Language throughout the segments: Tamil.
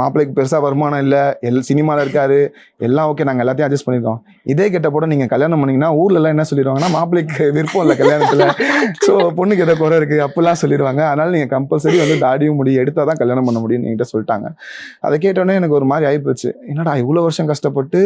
மாப்பிள்ளைக்கு பெருசாக வருமானம் இல்லை. எல் சினிமாவில் இருக்காரு. எல்லாம் ஓகே நாங்கள் எல்லாத்தையும் அட்ஜஸ்ட் பண்ணியிருக்கோம் இதே கெட்ட போட நீங்கள் கல்யாணம் பண்ணீங்கன்னா ஊர்லலாம் என்ன சொல்லிடுவாங்கன்னா மாப்பிள்ளைக்கு விருப்பம் இல்லை கல்யாணத்தில். ஸோ பொண்ணுக்கு ஏதோ குறை இருக்குது அப்படிலாம் சொல்லிடுவாங்க. அதனால் நீங்கள் கம்பல்சரி வந்து தாடியும் முடி எடுத்தால் தான் கல்யாணம் பண்ண முடியும்னு என்கிட்ட சொல்லிட்டாங்க. அதை கேட்டோன்னே எனக்கு ஒரு மாதிரி ஆகிப்போச்சு என்னடா இவ்வளோ வருஷம் கஷ்டப்பட்டு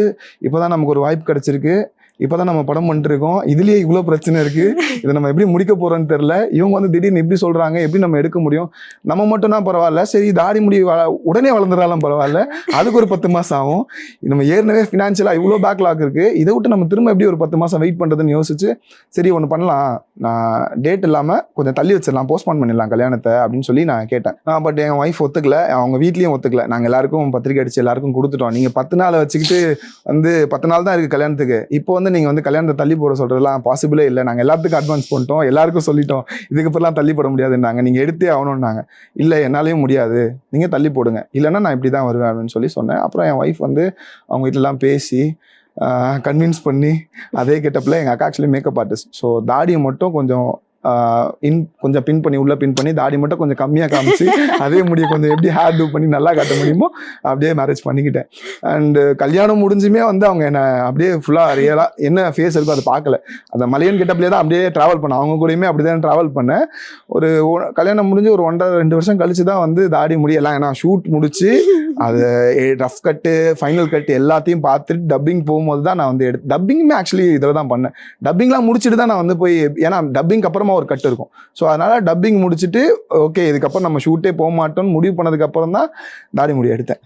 இப்போ தான் நமக்கு ஒரு வாய்ப்பு கிடச்சிருக்கு. இப்போ தான் நம்ம படம் பண்ணிருக்கோம் இதுலயே இவ்வளோ பிரச்சனை இருக்கு. இதை நம்ம எப்படி முடிக்க போறோம்னு தெரியல. இவங்க வந்து திடீர்னு எப்படி சொல்றாங்க எப்படி நம்ம எடுக்க முடியும்? நம்ம மட்டும்னா பரவாயில்ல. சரி தாடி முடி வள- உடனே வளர்ந்துடாலும் பரவாயில்ல. அதுக்கு ஒரு பத்து மாசம் ஆகும். நம்ம ஏற்கனவே ஃபினான்ஷியலாக இவ்வளோ பேக்லாக் இருக்கு. இதை விட்டு நம்ம திரும்ப எப்படி ஒரு பத்து மாசம் வெயிட் பண்றதுன்னு யோசிச்சு சரி ஒன்று பண்ணலாம். நான் டேட் இல்லாம கொஞ்சம் தள்ளி வச்சிடலாம் போஸ்ட்பான் பண்ணிடலாம் கல்யாணத்தை அப்படின்னு சொல்லி நான் கேட்டேன். பட் என் ஒய்ஃப் ஒத்துக்கல. அவங்க வீட்லயும் ஒத்துக்கல. நாங்க எல்லாருக்கும் பத்திரிக்கை அடிச்சு எல்லாருக்கும் கொடுத்துட்டோம். நீங்க பத்து நாள் வச்சுக்கிட்டு வந்து பத்து நாள் தான் இருக்கு கல்யாணத்துக்கு. இப்போ வந்து நீங்கள் வந்து கல்யாணத்தை தள்ளி போட சொல்கிறதுலாம் பாசிபிளே இல்லை. நாங்கள் எல்லாத்துக்கும் அட்வான்ஸ் பண்ணிட்டோம். எல்லாருக்கும் சொல்லிட்டோம். இதுக்கு தள்ளி போட முடியாதுன்னாங்க. நீங்கள் எடுத்தே ஆகணும்னாங்க. இல்லை என்னாலையும் முடியாது. நீங்கள் தள்ளி போடுங்க. இல்லைன்னா நான் இப்படி தான் வருவேன் அப்படின்னு சொல்லி சொன்னேன். அப்புறம் என் ஒய்ஃப் வந்து அவங்க வீட்டிலலாம் பேசி கன்வின்ஸ் பண்ணி அதே கெட்டப்பில் எங்கள் அக்கா ஆக்சுவலி மேக்கப் ஆர்டிஸ்ட் ஸோ தாடியை மட்டும் கொஞ்சம் இன் கொஞ்சம் பின் பண்ணி உள்ள பின் பண்ணி தாடி மட்டும் கொஞ்சம் கம்மியாக காமிச்சு அதே முடிய கொஞ்சம் எப்படி ஹேர் டூ பண்ணி நல்லா காட்ட முடியுமோ அப்படியே மேரேஜ் பண்ணிக்கிட்டேன். அண்டு கல்யாணம் முடிஞ்சுமே வந்து அவங்க என்ன அப்படியே ஃபுல்லாக ரியலாக என்ன ஃபேஸ் இருக்கோ அதை பார்க்கல. அந்த மலையன் கிட்டப்லேயே தான் அப்படியே ட்ராவல் பண்ணேன். அவங்க கூடயுமே அப்படி தான் ட்ராவல் பண்ணேன். ஒரு கல்யாணம் முடிஞ்சு ஒரு ஒன்றரை ரெண்டு வருஷம் கழிச்சு தான் வந்து தாடி முடியலாம் ஏன்னா ஷூட் முடிச்சு அது ரஃப் கட்டு ஃபைனல் கட்டு எல்லாத்தையும் பார்த்துட்டு டப்பிங் போகும்போது தான் நான் வந்து எடுத்து டப்பிங்குமே ஆக்சுவலி இதில் தான் பண்ணேன். டப்பிங்லாம் முடிச்சுட்டு தான் நான் வந்து போய் ஏன்னா டப்பிங்க்கு அப்புறமா ஒரு கட்டு இருக்கும். ஸோ அதனால் டப்பிங் முடிச்சுட்டு ஓகே இதுக்கப்புறம் நம்ம ஷூட்டே போக மாட்டோம்னு முடிவு பண்ணதுக்கப்புறம் தான் தாடி முடி எடுத்தேன்.